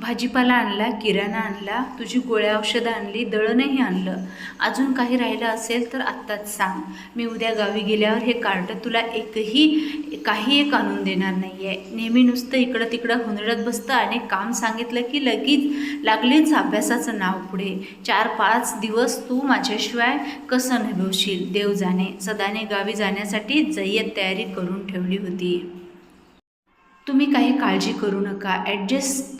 भाजीपाला आणला किराणा आणला तुझी गोळ्या औषधं आणली दळणही आणलं. अजून काही राहिलं असेल तर आत्ताच सांग. मी उद्या गावी गेल्यावर हे कार्ड तुला एकही काही एक आणून देणार नाही आहे नेहमी नुसतं इकडं तिकडं हुंदडत बसतं आणि काम सांगितलं की लगेच लागलीच अभ्यासाचं नाव पुढे. चार पाच दिवस तू माझ्याशिवाय कसं निभवशील देव जाणे. सदाने गावी जाण्यासाठी जय्यत तयारी करून ठेवली होती. तुम्ही काही काळजी करू नका. ॲडजस्ट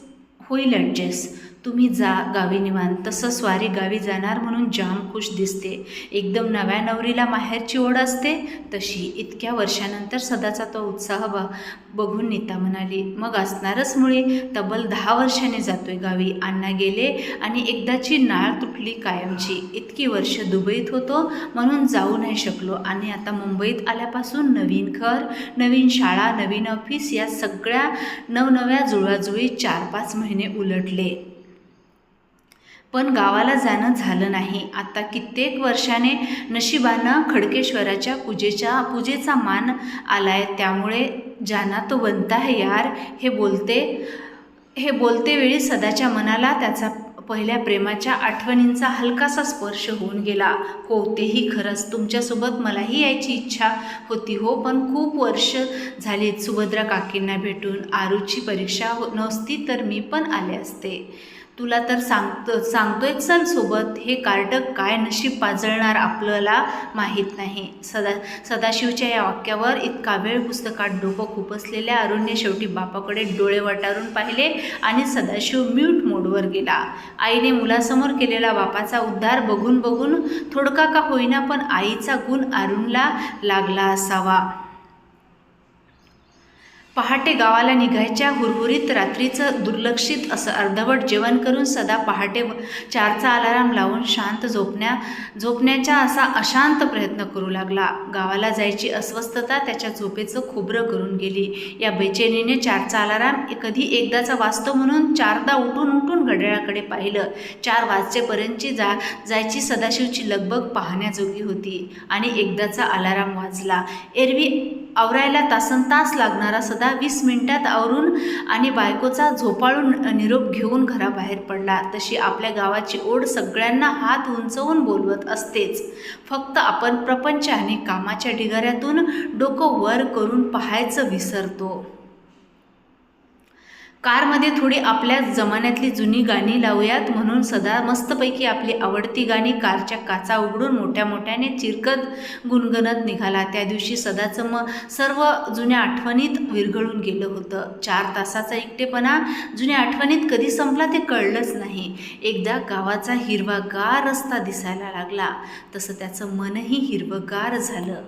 होईल ॲडजस्ट तुम्ही जा गावी निवांत. तसं स्वारी गावी जाणार म्हणून जाम खुश दिसते. एकदम नव्या नवरीला माहेरची ओढ असते तशी इतक्या वर्षानंतर सदाचा तो उत्साह ब बघून नीता म्हणाली मग असणारच मुळे तब्बल दहा वर्षाने जातोय गावी. अण्णा गेले आणि एकदाची नाळ तुटली कायमची. इतकी वर्ष दुबईत होतो म्हणून जाऊ नाही शकलो. आणि आता मुंबईत आल्यापासून नवीन घर नवीन शाळा नवीन ऑफिस या सगळ्या नवनव्या जुळवाजुळी चार पाच महिने उलटले. पण गावाला जाणं झालं नाही. आता कित्येक वर्षाने नशिबानं खडकेश्वराच्या पूजेच्या पूजेचा मान आला आहे त्यामुळे जाना तो बनता है यार हे बोलते हे बोलते वेळी सदाच्या मनाला त्याचा पहिल्या प्रेमाच्या आठवणींचा हलकासा स्पर्श होऊन गेला. हो तेही खरंच तुमच्यासोबत मलाही यायची इच्छा होती हो पण खूप वर्ष झालीत सुभद्रा काकींना भेटून. आरूची परीक्षा हो नसती तर मी पण आले असते. तुला तर सांगतो सांगतोय चल सोबत हे कार्ड काय नशीब पाजळणार आपल्याला माहीत नाही. सदा सदाशिवच्या या वाक्यावर इतका वेळ पुस्तकात डोकं खुपसलेल्या अरुणने शेवटी बापाकडे डोळे वटारून पाहिले आणि सदाशिव म्यूट मोडवर गेला. आईने मुलासमोर केलेला बापाचा उद्धार बघून बघून थोडका का होईना पण आईचा गुण अरुणला लागला असावा. पहाटे गावाला निघायच्या हुरहुरीत रात्रीचं दुर्लक्षित असं अर्धवट जेवण करून सदा पहाटे चारचा अलाराम लावून शांत झोपण्या झोपण्याचा असा अशांत प्रयत्न करू लागला. गावाला जायची अस्वस्थता त्याच्या झोपेचं खोबरं करून गेली. या बेचैनीने चारचा अलाराम कधी एकदाचा वाचतो म्हणून चारदा उठून उठून घड्याळाकडे पाहिलं. चार वाजचेपर्यंतची जा जायची सदाशिवची लगबग पाहण्याजोगी होती आणि एकदाचा अलाराम वाजला. एरवी आवरायला तासन तास लागणारा सदा वीस मिनिटात आवरून आणि बायकोचा झोपाळून निरोप घेऊन घराबाहेर पडला. तशी आपल्या गावाची ओढ सगळ्यांना हात उंचवून बोलवत असतेच. फक्त आपण प्रपंच आणि कामाच्या ढिगाऱ्यातून डोकं वर करून पाहायचं विसरतो. कारमध्ये थोडी आपल्या जमान्यातली जुनी गाणी लावूयात म्हणून सदा मस्तपैकी आपली आवडती गाणी कारच्या काचा उघडून मोठ्या मोठ्याने चिरकत गुणगणत निघाला. त्या दिवशी सदाचं म सर्व जुन्या आठवणीत विरघळून गेलं होतं. चार तासाचा एकटेपणा जुन्या आठवणीत कधी संपला ते कळलंच नाही. एकदा गावाचा हिरवागार रस्ता दिसायला लागला. तसं त्याचं मनही हिरवगार झालं.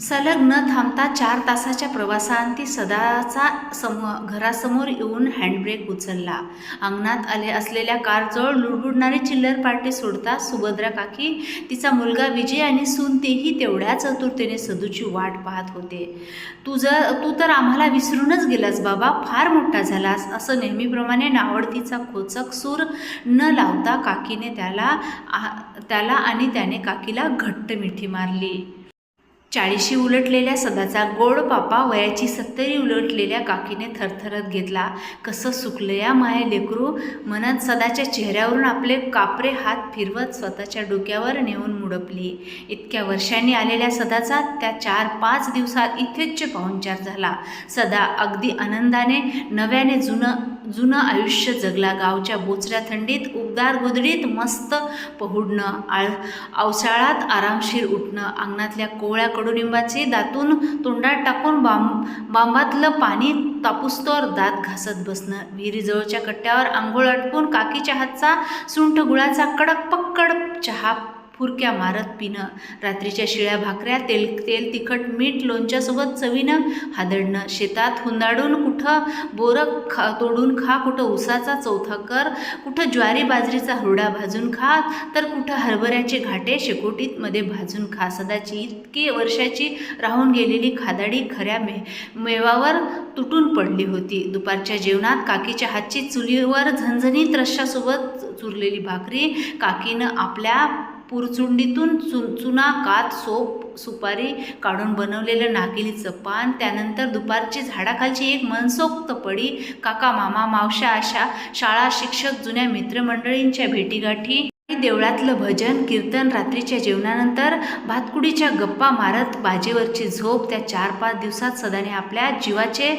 सलग न थांबता चार तासाच्या प्रवासांती सदाचा समूह घरासमोर येऊन हँडब्रेक उचलला. अंगणात आले असलेल्या कारजवळ लुडबुडणारी चिल्लर पार्टी सोडता सुभद्रा काकी तिचा मुलगा विजय आणि सून तेही तेवढ्या चतुरतेने सदूची वाट पाहत होते. तू जर तू तर आम्हाला विसरूनच गेलास बाबा फार मोठा झालास असं नेहमीप्रमाणे नावडतीचा खोचक सूर न लावता काकीने त्याला त्याला आणि त्याने काकीला घट्ट मिठी मारली. चाळीशी उलटलेल्या सदाचा गोड पापा वयाची सत्तरी उलटलेल्या काकीने थरथरत घेतला. कसं सुकलं या माय लेकरू? म्हणत सदाच्या चेहऱ्यावरून आपले कापरे हात फिरवत स्वतःच्या डोक्यावर नेऊन मुडपली. इतक्या वर्षांनी आलेल्या सदाचा त्या चार पाच दिवसात इथेच पाहुणचार झाला. सदा अगदी आनंदाने नव्याने जुनं जुनं आयुष्य जगला. गावच्या बोचऱ्या थंडीत उबदार गुदडीत मस्त पहुडणं आळ अवसाळात आरामशीर उठणं अंगणातल्या कोवळ्या कडुलिंबाचे दातून तोंडात टाकून बांब बांबातलं पाणी तापुस्तोर दात घासत बसणं. विहिरीजवळच्या कट्ट्यावर आंघोळ आटपून काकीच्या हातचा सुंठ गुळाचा कडक पक्कड चहा फुरक्या मारत पिणं. रात्रीच्या शिळ्या भाकऱ्या तेल तेल तिखट मीठ लोणच्यासोबत चवीनं हादडणं. शेतात हुंदाडून कुठं बोरं खा तोडून खा कुठं उसाचा चौथा कर कुठं ज्वारी बाजरीचा हुरडा भाजून खा तर कुठं हरभऱ्याचे घाटे शेकोटीतमध्ये भाजून खा. सदाची इतकी वर्षाची राहून गेलेली खादाडी खऱ्या मे मेवावर तुटून पडली होती. दुपारच्या जेवणात काकीच्या हातची चुलीवर झणझणीत रश्शासोबत चुरलेली भाकरी काकीनं आपल्या पुरचुंडीतून चु चुना कात सोप सुपारी काढून बनवलेलं नागिलीचं पान त्यानंतर दुपारची झाडाखालची एक मनसोक्त पडी. काका मामा मावशा अशा शाळा शिक्षक जुन्या मित्रमंडळींच्या भेटीगाठी देवळातलं भजन कीर्तन रात्रीच्या जेवणानंतर भातकुडीच्या गप्पा मारत बाजेवरची झोप त्या चार पाच दिवसात सदाने आपल्या जीवाचे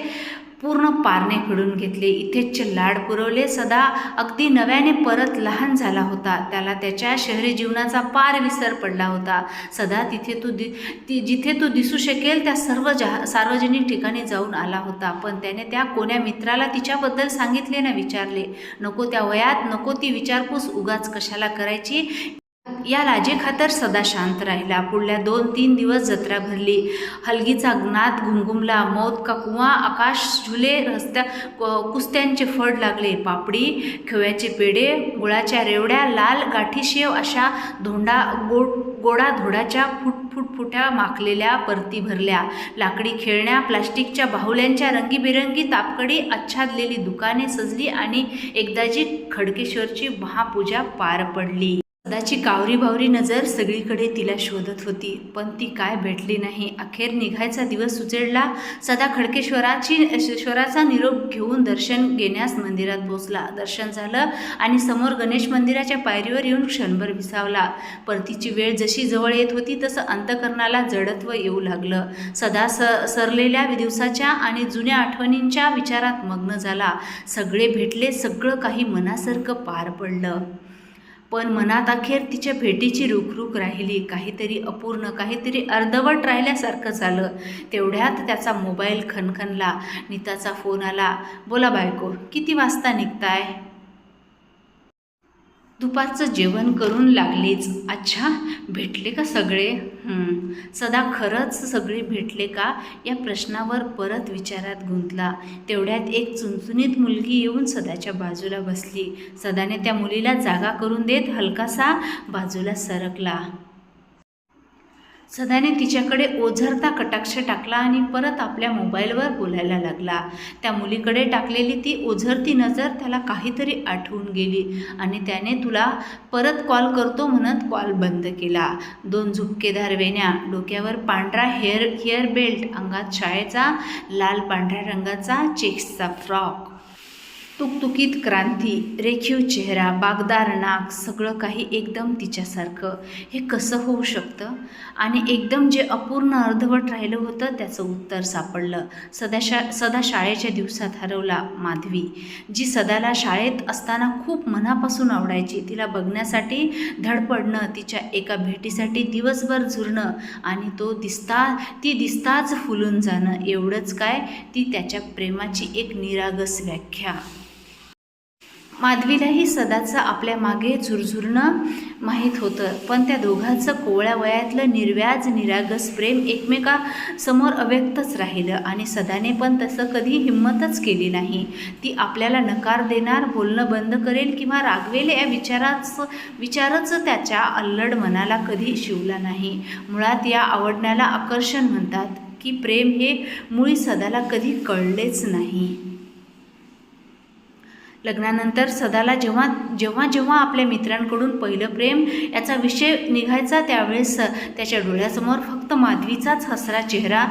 पूर्ण पारणे फिडून घेतले. इथेच लाड पुरवले सदा. अगदी नव्याने परत लहान झाला होता. त्याला त्याच्या शहरी जीवनाचा पार विसर पडला होता. सदा तिथे तो दि ती जिथे तो दिसू शकेल त्या सर्व जा सार्वजनिक ठिकाणी जाऊन आला होता. पण त्याने त्या कोण्या मित्राला तिच्याबद्दल सांगितले ना विचारले. नको त्या वयात नको ती विचारपूस उगाच कशाला करायची? या लाजेखातर सदा शांत राहिला. पुढल्या दोन तीन दिवस जत्रा भरली हलगीचा नाद घुमघुमला मौत का कुवा आकाश झुले रस्त्या कुस्त्यांचे फड लागले. पापडी खव्याचे पेढे गुळाच्या रेवड्या लाल गाठीशेव अशा धोंडा गोड गोडा धोडाच्या फुट फुटफुट्या माखलेल्या परती भरल्या. लाकडी खेळण्या प्लास्टिकच्या बाहुल्यांच्या रंगीबेरंगी तापकडी आच्छादलेली दुकाने सजली आणि एकदाची खडकेश्वरची महापूजा पार पडली. सदाची कावरी बावरी नजर सगळीकडे तिला शोधत होती पण ती काय भेटली नाही. अखेर निघायचा दिवस सुचेडला सदा खडकेश्वराची श्वराचा निरोप घेऊन दर्शन घेण्यास मंदिरात पोचला दर्शन झालं आणि समोर गणेश मंदिराच्या पायरीवर येऊन क्षणभर विसावला. परतीची वेळ जशी जवळ येत होती तसं अंतकरणाला जडत्व येऊ लागलं. सदा स सरलेल्या दिवसाच्या आणि जुन्या आठवणींच्या विचारात मग्न झाला. सगळे भेटले सगळं काही मनासारखं पार पडलं. पण मनात अखेर तिच्या भेटीची रुखरुख राहिली. काहीतरी अपूर्ण काहीतरी अर्धवट राहिल्यासारखं झालं. तेवढ्यात त्याचा मोबाईल खणखणला. नीताचा फोन आला. बोला बायको किती वाजता निघताय? दुपारचं जेवण करून लागलीच. अच्छा भेटले का सगळे? सदा खरंच सगळे भेटले का? या प्रश्नावर परत विचारात गुंतला. तेवढ्यात एक चुनचुनीत मुलगी येऊन सदाच्या बाजूला बसली. सदाने त्या मुलीला जागा करून देत हलकासा बाजूला सरकला. सदाने तिच्याकडे ओझरता कटाक्ष टाकला आणि परत आपल्या मोबाईलवर बोलायला लागला. त्या मुलीकडे टाकलेली ती ओझरती नजर त्याला काहीतरी आठवून गेली आणि त्याने तुला परत कॉल करतो म्हणत कॉल बंद केला. दोन झुपकेदार वेण्या डोक्यावर पांढरा हेअर हेअर बेल्ट अंगात शाळेचा लाल पांढऱ्या रंगाचा चेक्सचा फ्रॉक. तुकतुकीत क्रांती रेखीव चेहरा बागदार नाक सगळं काही एकदम तिच्यासारखं. हे कसं होऊ शकतं? आणि एकदम जे अपूर्ण अर्धवट राहिलं होतं त्याचं उत्तर सापडलं. सदा शा सदा शाळेच्या दिवसात हरवला माधवी जी सदाला शाळेत असताना खूप मनापासून आवडायची. तिला बघण्यासाठी धडपडणं तिच्या एका भेटीसाठी दिवसभर झुरणं आणि तो दिसता ती दिसताच फुलून जाणं एवढंच काय? ती त्याच्या प्रेमाची एक निरागस व्याख्या. माधवीलाही सदाचं आपल्या मागे झुरझुरणं माहीत होतं. पण त्या दोघांचं कोवळ्या वयातलं निर्व्याज निरागस प्रेम एकमेकासमोर अव्यक्तच राहिलं आणि सदाने पण तसं कधी हिंमतच केली नाही. ती आपल्याला नकार देणार बोलणं बंद करेल किंवा रागवेल या विचाराच विचारच त्याच्या अल्लड मनाला कधी शिवला नाही. मुळात या आवडण्याला आकर्षण म्हणतात की प्रेम हे मुळी सदाला कधी कळलेच नाही. लग्नानंतर सदाला जेव्हा जेव्हा जेव्हा आपल्या मित्रांकडून पहिलं प्रेम याचा विषय निघायचा त्यावेळेस त्याच्या डोळ्यासमोर फक्त माधवीचाच हसरा चेहरा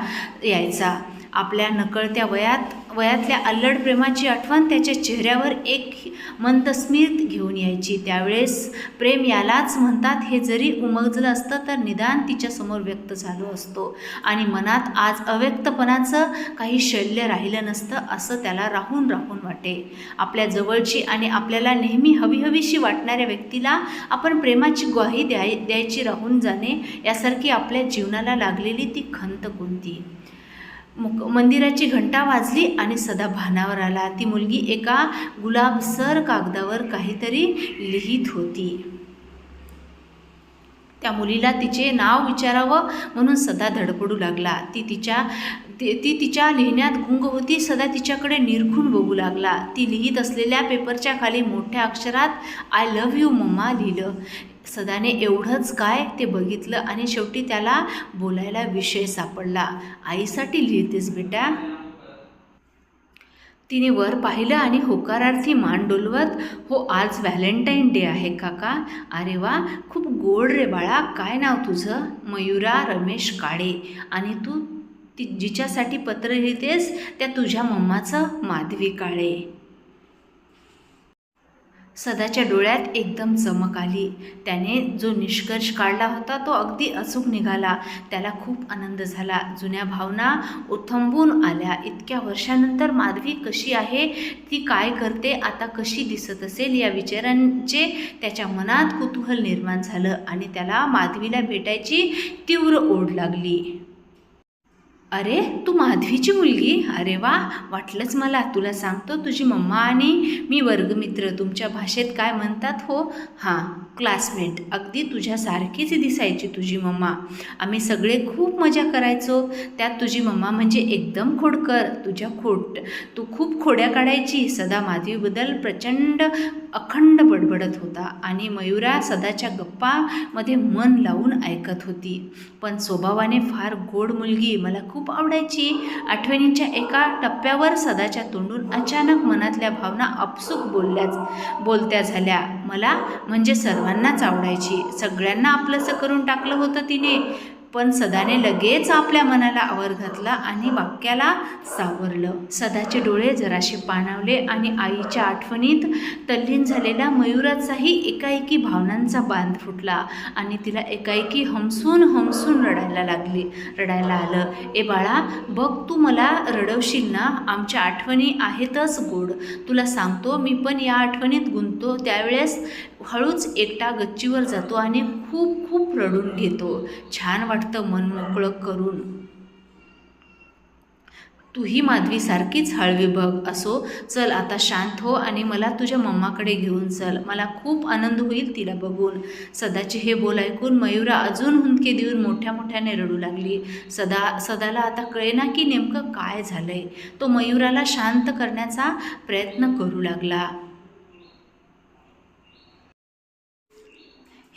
यायचा. आपल्या नकळत्या वयात वयातल्या अल्लड प्रेमाची आठवण त्याच्या चेहऱ्यावर एक मंदस्मित घेऊन यायची. त्यावेळेस प्रेम यालाच म्हणतात हे जरी उमगजलं असतं तर निदान तिच्यासमोर व्यक्त झालो असतो. आणि मनात आज अव्यक्तपणाचं काही शल्य राहिलं नसतं असं त्याला राहून राहून वाटे. आपल्या जवळची आणि आपल्याला नेहमी हवीहवीशी वाटणाऱ्या व्यक्तीला आपण प्रेमाची ग्वाही द्याय द्यायची राहून जाणे यासारखी आपल्या जीवनाला लागलेली ती खंत कोणती? मुक मंदिराची घंटा वाजली आणि सदा भानावर आला. ती मुलगी एका गुलाबसर कागदावर काहीतरी लिहित होती. त्या मुलीला तिचे नाव विचारावं म्हणून सदा धडपडू लागला. ती तिच्या ती ती तिच्या लिहिण्यात गुंग होती. सदा तिच्याकडे निरखून बघू लागला. ती लिहित असलेल्या पेपरच्या खाली मोठ्या अक्षरात आय लव्ह यू मम्मा लिहिलं. सदाने एवढंच काय ते बघितलं आणि शेवटी त्याला बोलायला विषय सापडला. आईसाठी लिहितेस बेटा. तिने वर पाहिलं आणि होकारार्थी मान डोलवत हो आज व्हॅलेंटाईन डे आहे काका. अरे वा खूप गोड रे बाळा काय नाव तुझं? मयुरा रमेश काळे. आणि तू ती जिच्यासाठी पत्र लिहितेस त्या तुझ्या मम्माचं माधवी काळे. सदाच्या डोळ्यात एकदम चमक आली. त्याने जो निष्कर्ष काढला होता तो अगदी अचूक निघाला. त्याला खूप आनंद झाला. जुन्या भावना उथंबून आल्या. इतक्या वर्षानंतर माधवी कशी आहे ती काय करते आता कशी दिसत असेल या विचारांचे त्याच्या मनात कुतूहल निर्माण झालं आणि त्याला माधवीला भेटायची तीव्र ओढ लागली. अरे तू माधवीची मुलगी? अरे वा वाटलंच मला. तुला सांगतो तुझी मम्मा आणि मी वर्गमित्र तुमच्या भाषेत काय म्हणतात हो? हां. क्लासमेट अगदी तुझ्यासारखीच दिसायची तुझी मम्मा. आम्ही सगळे खूप मजा करायचो. त्यात तुझी मम्मा म्हणजे एकदम खोडकर तुझ्या खोट तू खूप खोड्या काढायची. सदा माधवीबद्दल प्रचंड अखंड बडबडत होता आणि मयुरा सदाच्या गप्पामध्ये मन लावून ऐकत होती. पण स्वभावाने फार गोड मुलगी मला खूप आवडायची. आठवणींच्या एका टप्प्यावर सदाच्या तोंडून अचानक मनातल्या भावना आपसूक बोलल्याच बोलत्या झाल्या. मला म्हणजे सर्वांनाच आवडायची. सगळ्यांना आपलंसं करून टाकलं होतं तिने. पण सदाने लगेच आपल्या मनाला आवर घातला आणि वाक्याला सावरलं. सदाचे डोळे जराशे पाणावले आणि आईच्या आठवणीत तल्लीन झालेल्या मयुराचाही एकाएकी भावनांचा बांध फुटला आणि तिला एकाएकी हमसून हमसून रडायला लागली. रडायला आलं ए बाळा बघ तू मला रडवशील ना? आमच्या आठवणी आहेतच गोड. तुला सांगतो मी पण या आठवणीत गुंततो. त्यावेळेस हळूच एकटा गच्चीवर जातो आणि खूप खूप रडून घेतो. छान वाटतं मन मोकळं करून. तूही माधवीसारखीच हळवी बघ असो. चल आता शांत हो आणि मला तुझ्या मम्माकडे घेऊन चल. मला खूप आनंद होईल तिला बघून. सदाचे हे बोल ऐकून मयुरा अजून हुंदके देऊन मोठ्या मोठ्याने रडू लागली. सदा सदाला आता कळेना की नेमकं काय झालंय. तो मयुराला शांत करण्याचा प्रयत्न करू लागला.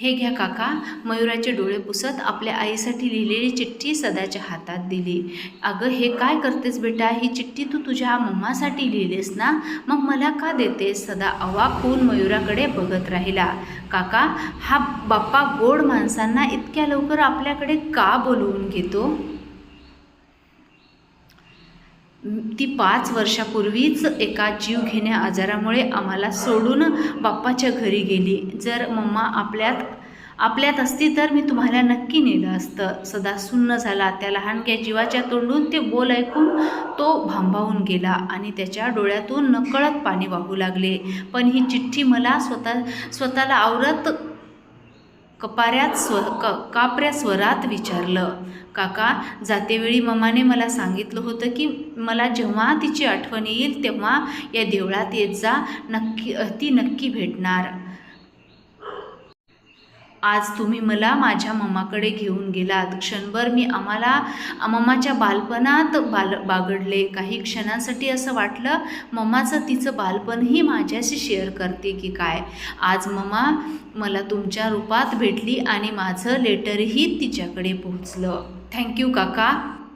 हे घ्या काका. मयुराचे डोळे पुसत आपल्या आईसाठी लिहिलेली चिठ्ठी सदाच्या हातात दिली. अगं हे काय करतेस बेटा? ही चिठ्ठी तू तुझ्या मम्मासाठी लिहिलीस ना? मग मला का देतेस? सदा अवाक होऊन मयुराकडे बघत राहिला. काका हा बाप्पा गोड माणसांना इतक्या लवकर आपल्याकडे का बोलवून घेतो? ती पाच वर्षापूर्वीच एका जीव घेण्या आजारामुळे आम्हाला सोडून बाप्पाच्या घरी गेली. जर मम्मा आपल्यात आपल्यात असती तर मी तुम्हाला नक्की नेलं असतं. सदा सुन्न झाला. त्या लहानक्या जीवाच्या तोंडून ते बोल ऐकून तो भांबावून गेला आणि त्याच्या डोळ्यातून नकळत पाणी वाहू लागले. पण ही चिठ्ठी मला स्वतः स्वतःला आवरत कपाऱ्यात स्व क कापऱ्या स्वरात विचारलं. काका जातेवेळी ममाने मला सांगितलं होतं की मला जेव्हा तिची आठवण येईल तेव्हा या देवळात येत जा. नक्की ती नक्की भेटणार. आज तुम्ही मला माझ्या मम्माकडे घेऊन गेलात. क्षणभर मी आम्हाला मम्माच्या बालपणात बाल बागडले. काही क्षणांसाठी असं वाटलं मम्माचं तिचं बालपणही माझ्याशी शेअर करते की काय? आज मम्मा मला तुमच्या रूपात भेटली आणि माझं लेटरही तिच्याकडे पोहोचलं. थँक्यू काका.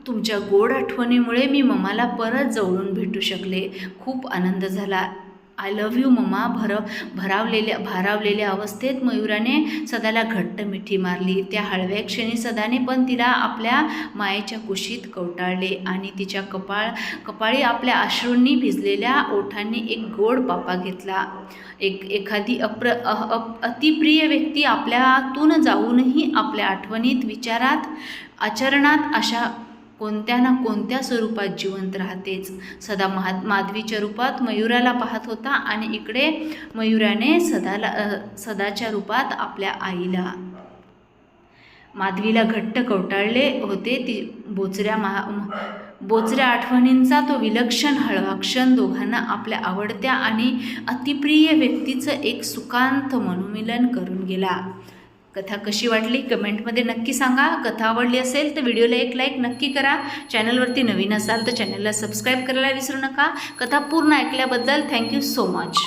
तुमच्या गोड आठवणीमुळे मी मम्माला परत जवळून भेटू शकले. खूप आनंद झाला. आय लव्ह यू मम्मा. भर भरावलेल्या भारावलेल्या अवस्थेत मयुराने सदाला घट्ट मिठी मारली. त्या हळव्या क्षणी सदाने पण तिला आपल्या मायेच्या कुशीत कवटाळले आणि तिच्या कपाळ कपाळी आपल्या अश्रूंनी भिजलेल्या ओठांनी एक गोड पापा घेतला. एक एखादी अप्र अप अतिप्रिय व्यक्ती आपल्यातून जाऊनही आपल्या आठवणीत विचारात आचरणात अशा कोणत्या ना कोणत्या स्वरूपात जिवंत राहतेच. सदा महा माधवीच्या रूपात मयुराला पाहत होता आणि इकडे मयुराने सदाला सदाच्या रूपात आपल्या आईला. माधवीला घट्ट कवटाळले होते ती बोचऱ्या महा बोचऱ्या आठवणींचा तो विलक्षण हळवा क्षण दोघांना आपल्या आवडत्या आणि अतिप्रिय व्यक्तीचं एक सुकांत मनोमिलन करून गेला. कथा कशी वाटली? कमेंटमध्ये नक्की सांगा. कथा आवडली असेल तर व्हिडिओला एक लाईक नक्की करा. चॅनलवरती नवीन असाल तर चॅनलला सबस्क्राईब करायला विसरू नका. कथा पूर्ण ऐकल्याबद्दल थँक्यू सो मच